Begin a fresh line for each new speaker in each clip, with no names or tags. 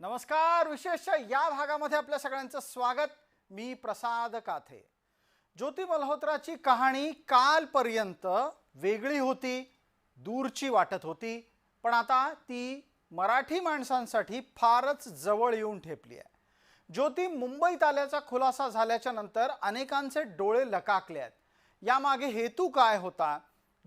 नमस्कार विशेषच्या या भागामध्ये आपल्या सगळ्यांचं स्वागत. मी प्रसाद काथे. ज्योती मल्होत्राची कहाणी कालपर्यंत वेगळी होती दूरची वाटत होती पण आता ती मराठी माणसांसाठी फारच जवळ येऊन ठेपली आहे. ज्योती मुंबईत आल्याचा खुलासा झाल्याच्यानंतर अनेकांचे डोळे लकाकले आहेत. यामागे हेतू काय होता?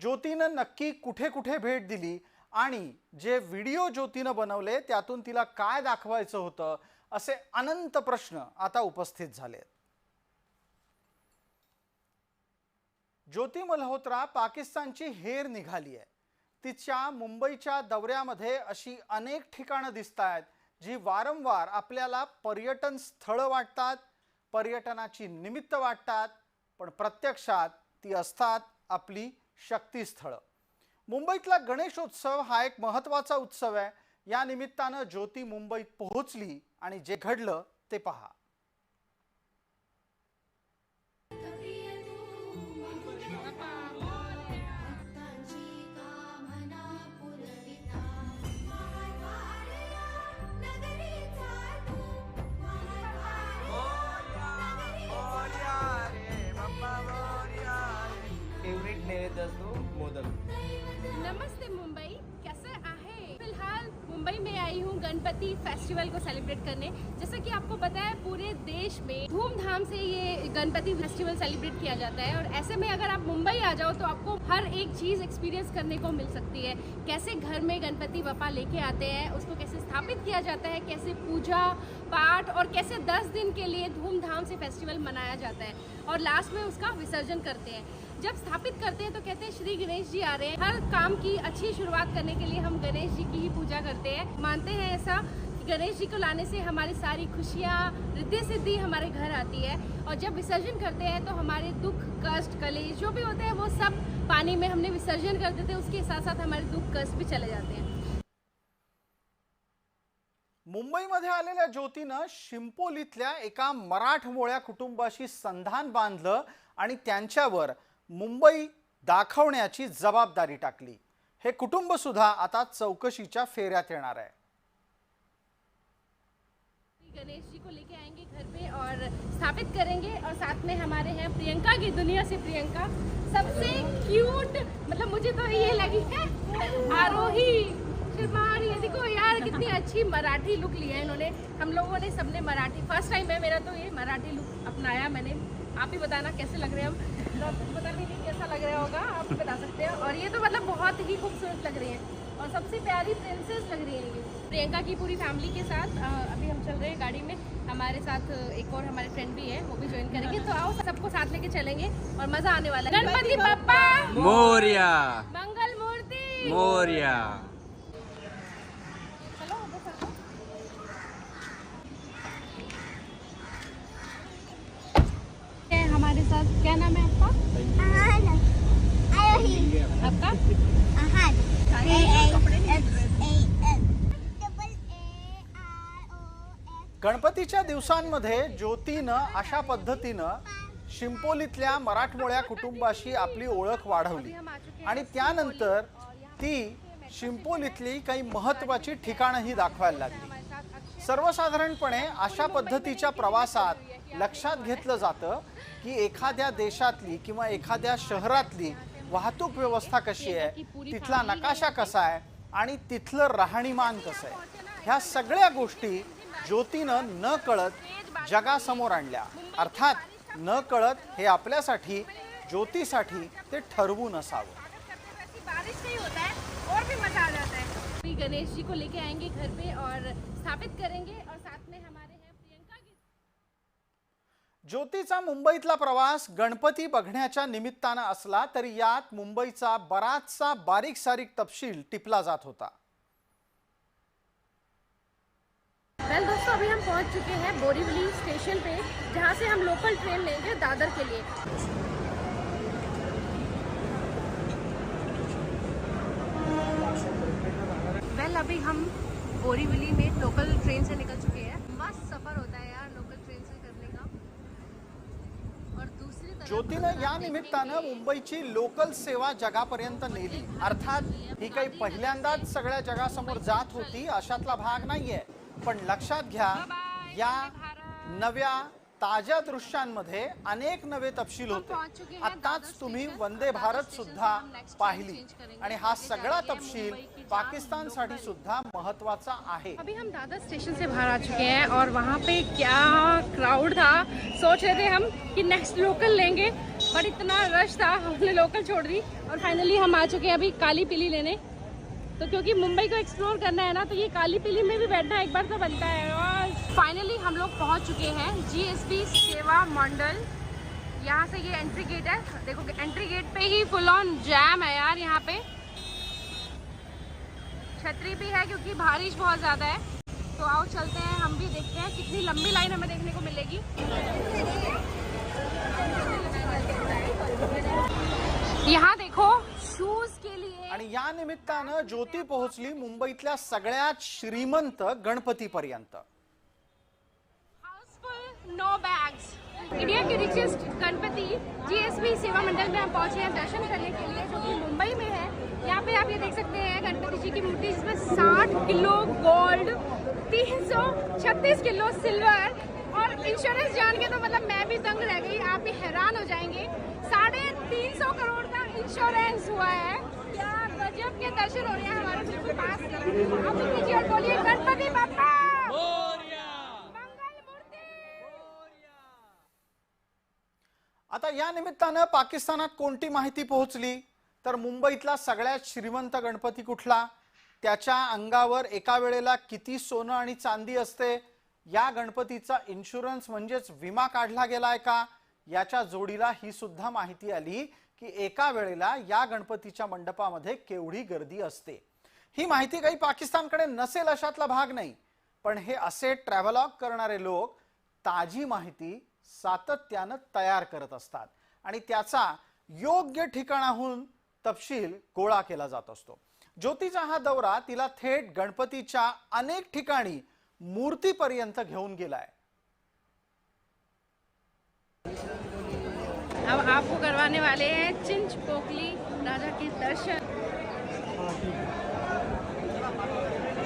ज्योतीनं नक्की कुठे कुठे भेट दिली? आणि जे व्हिडिओ ज्योतीनं बनवले त्यातून तिला काय दाखवायचं होतं असे अनंत प्रश्न आता उपस्थित झाले आहेत ज्योती मल्होत्रा पाकिस्तानची हेर निघाली आहे. तिच्या मुंबईच्या दौऱ्यामध्ये अशी अनेक ठिकाणं दिसत आहेत जी वारंवार आपल्याला पर्यटन स्थळं वाटतात पर्यटनाची निमित्त वाटतात पण प्रत्यक्षात ती असतात आपली शक्तीस्थळं. मुंबईतला गणेशोत्सव हा एक महत्त्वाचा उत्सव आहे. या निमित्तानं ज्योती मुंबईत पोहोचली आणि जे घडलं ते पहा.
गणपति फेस्टिवल को सेलिब्रेट करने। जैसा कि आपको पता है, पूरे देश में धूमधाम से ये गणपति फेस्टिवल सेलिब्रेट किया जाता है। और ऐसे में अगर आप मुंबई आ जाओ तो आपको हर एक चीज़ एक्सपीरियंस करने को मिल सकती है। कैसे घर में गणपति बापा लेके आते हैं, उसको कैसे स्थापित किया जाता है, कैसे पूजा पाठ और कैसे दस दिन के लिए धूमधाम से फेस्टिवल मनाया जाता है और लास्ट में उसका विसर्जन करते हैं। जब स्थापित करते हैं तो कहते हैं, श्री गणेश जी आ रहे हैं। हर काम की अच्छी शुरुआत करने के लिए हम गणेश जी की ही पूजा करते हैं। मानते हैं ऐसा कि गणेश जी को लाने से हमारी सारी खुशियाँ रिद्धि सिद्धि हमारे घर आती है और जब विसर्जन करते हैं तो हमारे दुख, कष्ट, कलेश, जो भी होते हैं वो सब पानी में हमने विसर्जन कर देते हैं। उसके साथ साथ हमारे दुख, कष्ट भी चले जाते हैं।
मुंबईमध्ये आलेल्या ज्योतीनं शिंपोलीतल्या एका मराठमोळ्या कुटुंबाशी संधान बांधलं आणि त्यांच्यावर मुंबई दाखवण्याची जबाबदारी टाकली. हे कुटुंब सुद्धा आता चौकशीच्या फेऱ्यात येणार आहे.
गणेश जी को लेके आएंगे घर पे और स्थापित करेंगे और साथ में हमारे हैं प्रियंका की दुनिया से प्रियंका। सबसे क्यूट मतलब मुझे तो ये लगी है? आरोही। ये देखो यार कितनी अच्छी मराठी लुक लिया है इन्होंने। हम लोगों ने सबने मराठी। फ़र्स्ट टाइम है मेरा तो ये मराठी लुक अपनाया मैंने। आप ही बताना कैसे लग रहे हैं हम? तो पता नहीं कैसा लग रहा होगा आप बता सकते हैं। और ये तो मतलब बहुत ही खूबसूरत लग रही है। और सबसे प्यारी प्रिंसेस लग रही है ये। प्रियंका की पूरी फैमिली के साथ अभी हम चल रहे हैं गाड़ी में। हमारे साथ एक और हमारे फ्रेंड भी है वो भी ज्वाइन करेंगे। तो आओ सबको साथ लेके चलेंगे और मज़ा आने वाला है। गणपति बप्पा!
मोर्या!
मंगल मूर्ति
मोर्या!
गणपतीच्या दिवसांमध्ये ज्योतीनं अशा पद्धतीनं शिंपोलीतल्या मराठमोळ्या कुटुंबाशी आपली ओळख वाढवली. आणि त्यानंतर ती शिंपोलीतली काही महत्त्वाची ठिकाणंही दाखवायला लागली. सर्वसाधारणपणे अशा पद्धतीच्या प्रवासात लक्षात घेतलं जातं की एखाद्या देशातली किंवा एखाद्या शहरातली वाहतूक व्यवस्था कशी आहे तिथला नकाशा कसा आहे आणि तिथलं राहणीमान कसं आहे. ह्या सगळ्या गोष्टी ज्योतीनं न कळत जगासमोर आणल्या. अर्थात न कळत हे आपल्यासाठी ज्योतीसाठी ते ठरवून असावं.
गणेश जी को लेके आएंगे घर पे और स्थापित करेंगे और साथ में हमारे हैं प्रियंका की
ज्योतीचा मुंबईतला प्रवास गणपती बघण्याच्या निमित्तानं असला तरी यात मुंबईचा बराचसा बारीक सारीक तपशील टिपला जात होता.
वेल दोस्तों अभी हम पहुँच चुके हैं बोरीवली स्टेशन पे जहाँ से हम लोकल ट्रेन लेंगे दादर के लिए। वेल well, अभी हम बोरीवली में लोकल ट्रेन से निकल चुके हैं। मस्त सफ़र होता है यार लोकल ट्रेन से करने का। और दूसरी तरफ़
ज्योतीनं या निमित्तानं मुंबईची लोकल सेवा जगापर्यंत नेली। अर्थात ही काही पहिल्यांदाच सगळ्या जगासमोर जात होती अशातला भाग नाहीये. पण लक्षात घ्या या नव्या ताज्या दृश्यांमध्ये अनेक नवे तपशील होते.
चुके हैं
आताच तुम्ही वंदे भारत सुद्धा पाहिली. आणि हा सगळा तपशील
जाम
पाकिस्तानसाठी सुद्धा महत्वाचा आहे.
अभी हम दादर स्टेशन से बाहर आ चुके हैं और वहाँ पे क्या क्राउड था? सोच रहे थे हम कि नेक्स्ट लोकल लेंगे पर इतना रश था हमने लोकल छोड़ दी और फाइनली हम आ चुके हैं अभी काली पीली लेने। तो क्योंकि मुंबई को एक्सप्लोर करना है ना तो ये काली पीली में भी बैठना एक बार तो बनता है। और फाइनली हम लोग पहुँच चुके हैं जीएसबी सेवा मंडल। यहाँ से ये एंट्री गेट है। देखो एंट्री गेट पे ही फुल ऑन जैम है यार यहाँ पे। छतरी भी है क्योंकि बारिश बहुत ज़्यादा है। तो आओ चलते हैं, हम भी देखते हैं कितनी लंबी लाइन हमें देखने को मिलेगी। यहाँ देखो
आणि या निमित्तानं ज्योती मुंबईतल्या श्रीमंत गणपतीपर्यंत.
House full no bags India के रिचेस्ट गणपति जीएसबी सेवा मंडल में हम पहुँचे हैं दर्शन करने के लिए, जो कि मुंबई में है। यहाँ पे आप ये देख सकते हैं गणपति जी की मूर्ति, जिसमें 60 किलो गोल्ड 336 किलो सिल्वर और इंश्योरेंस जान के तो मतलब मैं भी दंग रह गई, आप भी हैरान हो जाएँगे। साढ़े तीन सौ करोड़ का इंश्योरेंस हुआ है। क्या गजब के दर्शन हो रहे हैं हमारे बिल्कुल पास। अब नीचे और बोलिए गणपति बापा मंगल मूर्ति!
आता या निमित्तानं पाकिस्तानात कोणती माहिती पोहोचली? तर मुंबईतला सगळ्यात श्रीमंत गणपती कुठला? त्याच्या अंगावर एका वेळेला किती सोनं आणि चांदी असते? या गणपतीचा इन्शुरन्स म्हणजेच विमा काढला गेलाय का? याच्या जोडीला ही सुद्धा माहिती आली. की एका वेळेला या गणपतीच्या मंडपामध्ये केवढी गर्दी असते? ही माहिती काही पाकिस्तानकडे नसेल अशातला भाग नाही. पण हे असे ट्रॅव्हलॉग करणारे लोक ताजी माहिती सातत्यानं तयार करत असतात आणि त्याचा योग्य ठिकाणाहून तपशील गोळा केला जात असतो. ज्योतीचा हा दौरा तिला थेट गणपतीच्या अनेक ठिकाणी मूर्तीपर्यंत घेऊन गेलाय.
अब आपको करवाने वाले हैं चिंच पोकली राजा के दर्शन।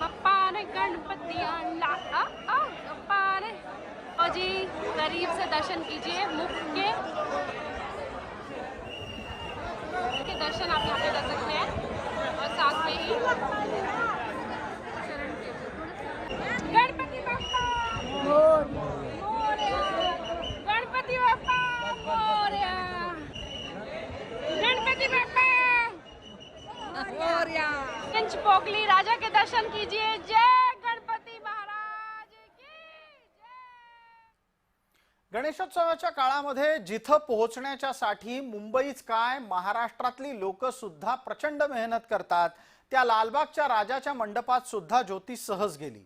पप्पा ने गणपति पप्पा ने जी, करीब से दर्शन कीजिए, मुख के दर्शन आप यहाँ पे कर सकते हैं।
गणेशोत्सवाच्या काळामध्ये जिथं पोहोचण्याच्या साठी मुंबईच काय महाराष्ट्रातली लोक सुद्धा प्रचंड मेहनत करतात त्या लालबागच्या राजाच्या मंडपात सुद्धा ज्योती सहज गेली.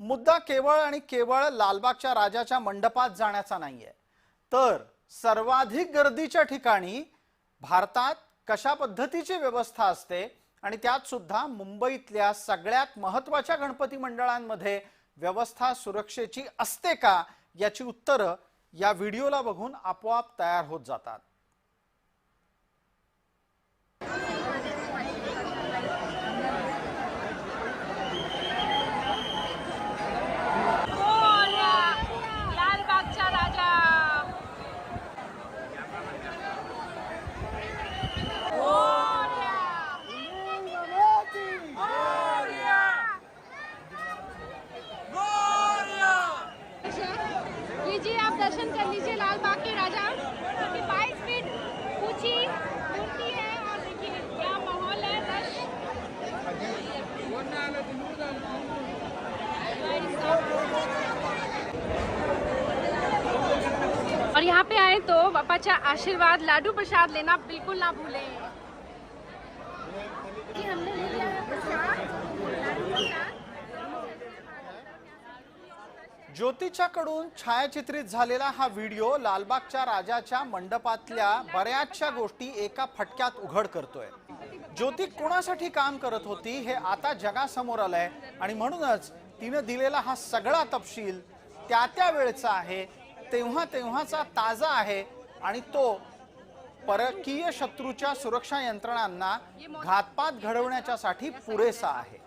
मुद्दा केवळ आणि केवळ लालबागच्या राजाच्या मंडपात जाण्याचा नाहीये. तर सर्वाधिक गर्दीच्या ठिकाणी भारतात कशा पद्धतीची व्यवस्था असते आणि त्यात सुद्धा मुंबईतल्या सगळ्यात महत्त्वाच्या गणपती मंडळांमध्ये व्यवस्था सुरक्षेची असते का याची उत्तरं या व्हिडिओला बघून आपोआप तयार होत जातात.
तो बापाचा आशीर्वाद लाडू प्रसाद लेना बिल्कुल ना भूलें। है।
ज्योतीच्याकडून छायाचित्रित झालेला हा व्हिडिओ लालबागच्या राजाच्या मंडपातल्या बऱ्याचशा गोष्टी एका फटक्यात उघड करतोय. ज्योती कोणासाठी काम करत होती हे आता जगासमोर आलंय आणि म्हणूनच तिनं दिलेला हा सगळा तपशील त्या त्या वेळचा आहे तेव्हा तेव्हाचा ताजा आहे आणि तो परकीय शत्रूच्या सुरक्षा यंत्रणांना घातपात घडवण्याच्यासाठी पुरेसा आहे.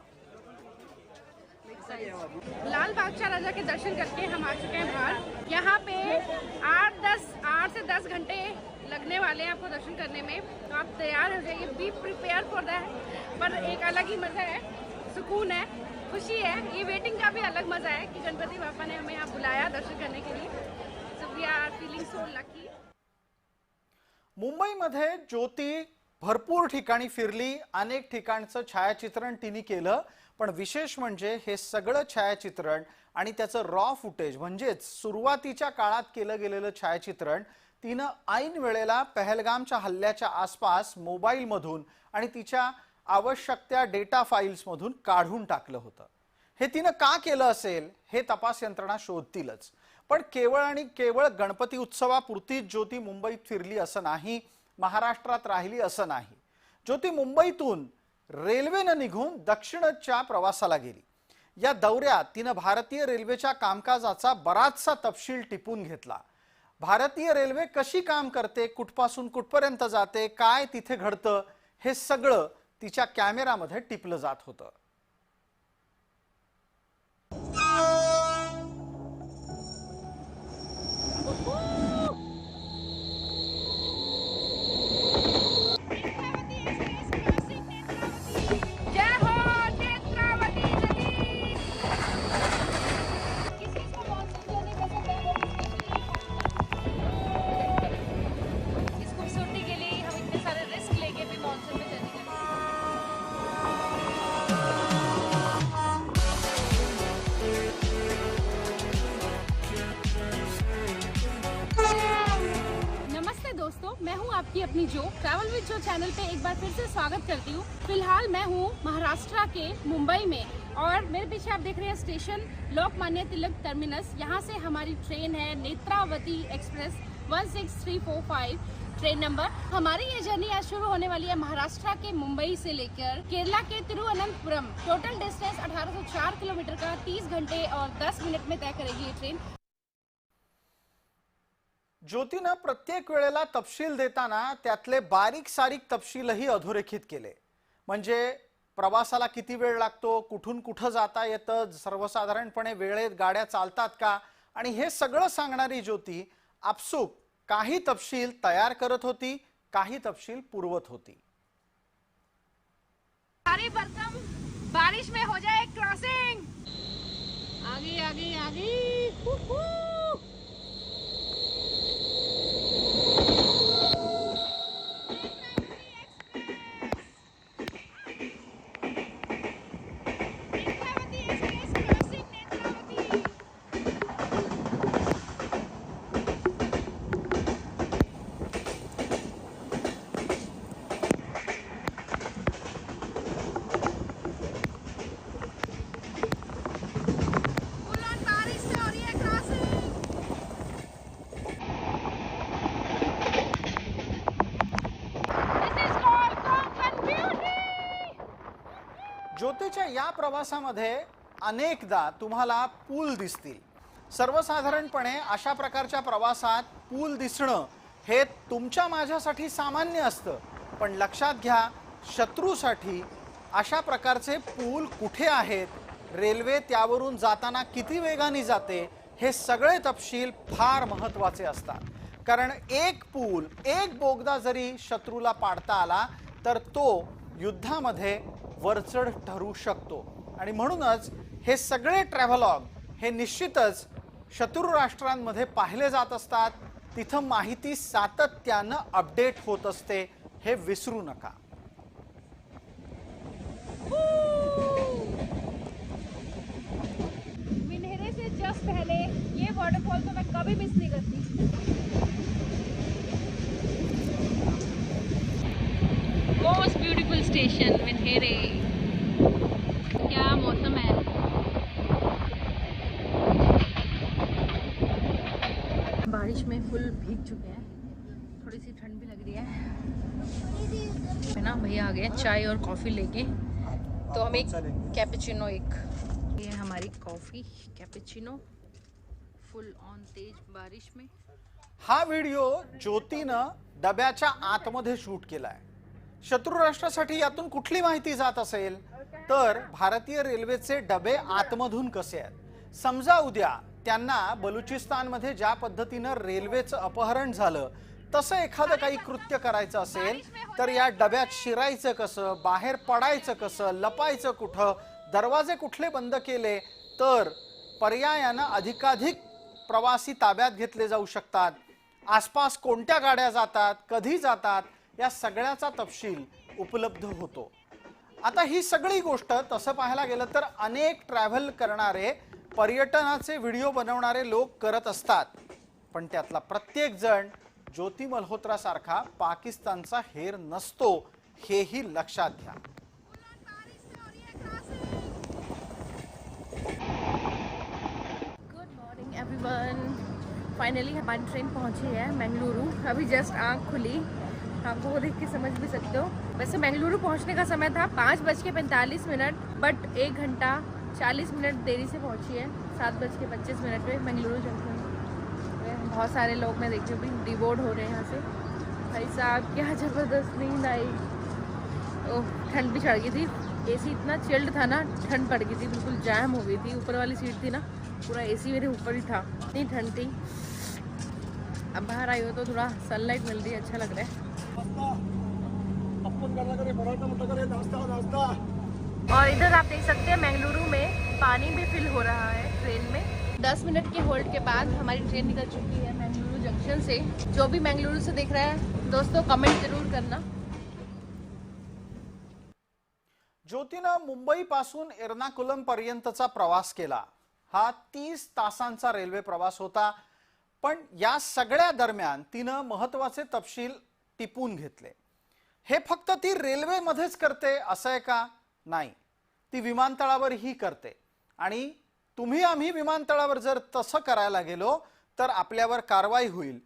लाल बादशाह राजा के दर्शन करके हम आ चुके हैं बाहर. यहाँ पे आठ दस, आठ से दस घंटे लगने वाले हैं आपको दर्शन करने में. तो आप तैयार हो जाइए बी प्रिपेयर फॉर दैट पर एक अलग ही मज़ा है, सुकून है, खुशी है. ये वेटिंग का भी अलग मज़ा है कि गणपति बापा ने हमें यहाँ बुलाया दर्शन करने के लिए. So we are feeling so lucky
मुंबईमध्ये ज्योती भरपूर ठिकाणी फिरली अनेक ठिकाणचं छायाचित्रण तिने केलं पण विशेष म्हणजे हे सगळं छायाचित्रण आणि त्याचं रॉ फुटेज म्हणजेच सुरुवातीच्या काळात केलं गेलेलं छायाचित्रण तिनं ऐन वेळेला पहलगामच्या हल्ल्याच्या आसपास मोबाईलमधून आणि तिच्या आवश्यक त्या डेटा फाईल्समधून काढून टाकलं होतं. हे तिनं का केलं असेल हे तपास यंत्रणा शोधतीलच. पण केवळ आणि केवळ गणपती उत्सवापुरतीच ज्योती मुंबईत फिरली असं नाही महाराष्ट्रात राहिली असं नाही. ज्योती मुंबईतून रेल्वेनं निघून दक्षिणच्या प्रवासाला गेली. या दौऱ्यात तिनं भारतीय रेल्वेच्या कामकाजाचा बराचसा तपशील टिपून घेतला. भारतीय रेल्वे कशी काम करते कुठपासून कुठपर्यंत जाते काय तिथे घडतं हे सगळं तिच्या कॅमेरामध्ये टिपलं जात होतं.
आपकी अपनी जो ट्रैवल विद जो चैनल पे एक बार फिर से स्वागत करती हूँ. फ़िलहाल मैं हूँ महाराष्ट्र के मुंबई में और मेरे पीछे आप देख रहे हैं स्टेशन लोकमान्य तिलक टर्मिनस यहाँ से हमारी ट्रेन है, नेत्रावती एक्सप्रेस 16345 ट्रेन नंबर हमारी ये जर्नी आज शुरू होने वाली है महाराष्ट्र के मुंबई से लेकर केरला के तिरुवनंतपुरम. टोटल डिस्टेंस 1804 किलोमीटर का 30 घंटे और 10 मिनट में तय करेगी ये ट्रेन
ज्योतीनं प्रत्येक वेळेला तपशील देताना त्यातले बारीक सारीक तपशीलही अधोरेखित केले. म्हणजे प्रवासाला किती वेळ लागतो कुठून कुठं जाता येतं सर्वसाधारणपणे वेळेत गाड्या चालतात का? आणि हे सगळं सांगणारी ज्योती आपसूक काही तपशील तयार करत होती काही तपशील पुरवत होती.
भरकम बारिश में हो जाए क्रॉसिंग आगे आगे आगे
ज्योतीच्या या प्रवासामध्ये अनेकदा तुम्हाला पूल दिसतील. सर्वसाधारणपणे अशा प्रकारच्या प्रवासात पूल दिसणं हे तुमच्या माझ्यासाठी सामान्य असतं. पण लक्षात घ्या शत्रूसाठी अशा प्रकारचे पूल कुठे आहेत? रेल्वे त्यावरून जाताना किती वेगाने जाते? हे सगळे तपशील फार महत्त्वाचे असतात. कारण एक पूल एक बोगदा जरी शत्रूला पाडता आला तर तो युद्धामध्ये वरचढ ठरू शकतो. आणि म्हणूनच हे सगळे ट्रॅव्हलॉग हे निश्चितच शत्रू राष्ट्रांमध्ये पाहिले जात असतात. तिथं माहिती सातत्यानं अपडेट होत असते. हे विसरू नका.
से जस्ट पहले ये वाटरफॉल तो मैं कभी मिस नहीं करती. स्टेशन मिनहेरे क्या मौसम है? बारिश में फुल भीग चुके हैं। थोड़ी सी ठंड भी लग रही है। है ना? भैया आ गए चाय और कॉफ़ी लेके। तो हम एक कैपेचिनो एक ये हमारी कॉफ़ी कैपेचिनो फुल ऑन तेज बारिश में।
हा व्हिडिओ ज्योतीनं डब्याच्या आतमध्ये शूट केलाय. शत्रू राष्ट्रासाठी यातून कुठली माहिती जात असेल? तर भारतीय रेल्वेचे डबे आतमधून कसे आहेत? समजा उद्या त्यांना बलुचिस्तानमध्ये ज्या पद्धतीनं रेल्वेचं अपहरण झालं तसं एखादं काही कृत्य करायचं असेल तर या डब्यात शिरायचं कसं बाहेर पडायचं कसं लपायचं कुठं दरवाजे कुठले बंद केले तर पर्यायानं अधिकाधिक प्रवासी ताब्यात घेतले जाऊ शकतात. आसपास कोणत्या गाड्या जातात कधी जातात या सगळ्याचा तपशील उपलब्ध होतो. आता ही सगळी गोष्ट तसं पाहायला गेलं तर अनेक ट्रॅव्हल करणारे पर्यटनाचे व्हिडिओ बनवणारे लोक करत असतात. पण त्यातला प्रत्येक जण ज्योती मल्होत्रासारखा पाकिस्तानचा हेर नसतो हेही लक्षात घ्या.
गुड मॉर्निंग एवरीवन फाइनली हमारी ट्रेन पहुंची है मंगलुरु अभी जस्ट आँख खुली। आपको वो देख के समझ भी सकते हो। वैसे मंगलुरु पहुँचने का समय था पाँच बज के पैंतालीस मिनट बट एक घंटा चालीस मिनट देरी से पहुँची है। सात बज के पच्चीस मिनट में मंगलुरु जंक्शन बहुत सारे लोग मैं देखी हूँ डिवोर्ड हो रहे हैं यहाँ से। भाई साहब, क्या ज़बरदस्त नींद आई। ओह, ठंड भी चढ़ गई थी। एसी इतना चिल्ड था ना, ठंड पड़ गई थी, बिल्कुल जैम हो गई थी। ऊपर वाली सीट थी ना, पूरा एसी मेरे ऊपर ही था। इतनी ठंड थी। अब बाहर आई हो तो थोड़ा सनलाइट मिल रही है अच्छा लग रहा है। और इधर आप देख सकते हैं, मंगलुरु में पानी भी फिल हो रहा है ट्रेन में। 10 मिनट के होल्ड के बाद हमारी ट्रेन निकल चुकी है मंगलुरु जंक्शन से। जो भी मंगलुरु से देख रहा है, दोस्तों कमेंट ज़रूर करना।
ज्योतीनं मुंबई पासून एर्नाकुलम पर्यंतचा प्रवास केला. हा तीस तासांचा रेल्वे प्रवास होता, पण या सगळ्या दरम्यान तिनं महत्वाचे तपशील टिपून घेतले. हे फक्त ती रेल्वेमध्येच करते असं आहे का? नाही. ती विमानतळावरही करते. आणि तुम्ही आम्ही विमानतळावर जर तसं करायला गेलो तर आपल्यावर कारवाई होईल.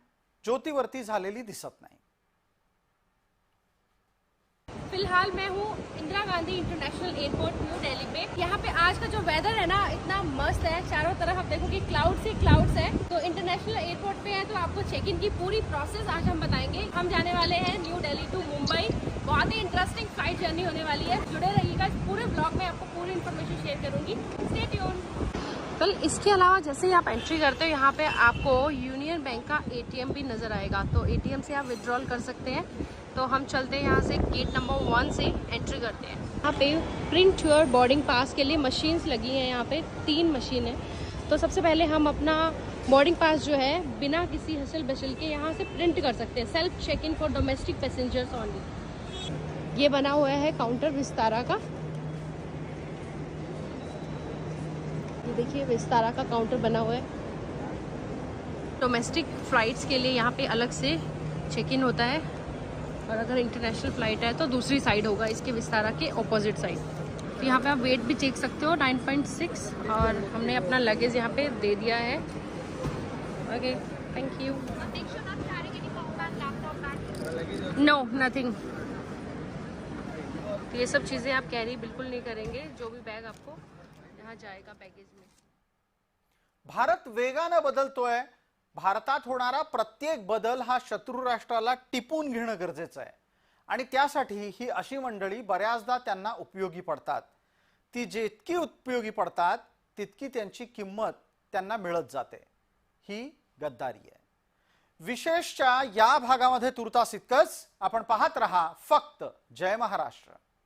ज्योतीवरती झालेली दिसत नाही.
फ़िलहाल मैं हूँ Indira Gandhi international airport, new Delhi में यहाँ पे आज का जो वेदर है ना, इतना मस्त है। चारों तरफ़ आप देखो कि क्लाउड्स ही क्लाउड्स है। तो इंटरनेशनल एयरपोर्ट पे है तो आपको चेक इन की पूरी प्रोसेस आज हम बताएँगे। हम जाने वाले हैं न्यू दिल्ली टू मुंबई। बहुत ही इंटरेस्टिंग फ़्लाइट जर्नी होने वाली है। जुड़े रहिएगा पूरे ब्लॉग में, आपको पूरी इन्फॉर्मेशन शेयर करूँगी। कल इसके अलावा जैसे ही आप एंट्री करते हो, यहाँ पे आपको यूनियन बैंक का एटीएम भी नज़र आएगा। तो एटीएम से आप विड्रॉल कर सकते हैं। तो हम चलते हैं यहाँ से गेट नंबर वन से एंट्री करते हैं। यहाँ पे प्रिंट योर बोर्डिंग पास के लिए मशीन्स लगी हैं यहाँ पे, तीन मशीन है। तो सबसे पहले हम अपना बोर्डिंग पास जो है, बिना किसी हसल बसल के यहाँ से प्रिंट कर सकते हैं। Self check in for domestic passengers only ये बना हुआ है काउंटर विस्तारा का। ये देखिए विस्तारा का काउंटर बना हुआ है। डोमेस्टिक फ्लाइट्स के लिए यहाँ पे अलग से चेक इन होता है। और अगर इंटरनेशनल फ़्लाइट है तो दूसरी साइड होगा, इसके विस्तारा के ऑपोजिट साइड तो यहाँ पे आप वेट भी चेक सकते हो 9.6 और हमने अपना लगेज यहाँ पे दे दिया है। Okay thank you no nothing तो ये सब चीज़ें आप कैरी बिल्कुल नहीं करेंगे, जो भी बैग आपको यहाँ जाएगा पैकेज में।
भारत वेगानं बदलतोय भारतात होणारा प्रत्येक बदल हा शत्रू राष्ट्राला टिपून घेणं गरजेचं आहे. आणि त्यासाठी ही अशी मंडळी बऱ्याचदा त्यांना उपयोगी पडतात. ती जितकी उपयोगी पडतात तितकी त्यांची किंमत त्यांना मिळत जाते. ही गद्दारी आहे. विशेषच्या या भागामध्ये तुर्तास इतकंच. आपण पाहत रहा फक्त जय महाराष्ट्र.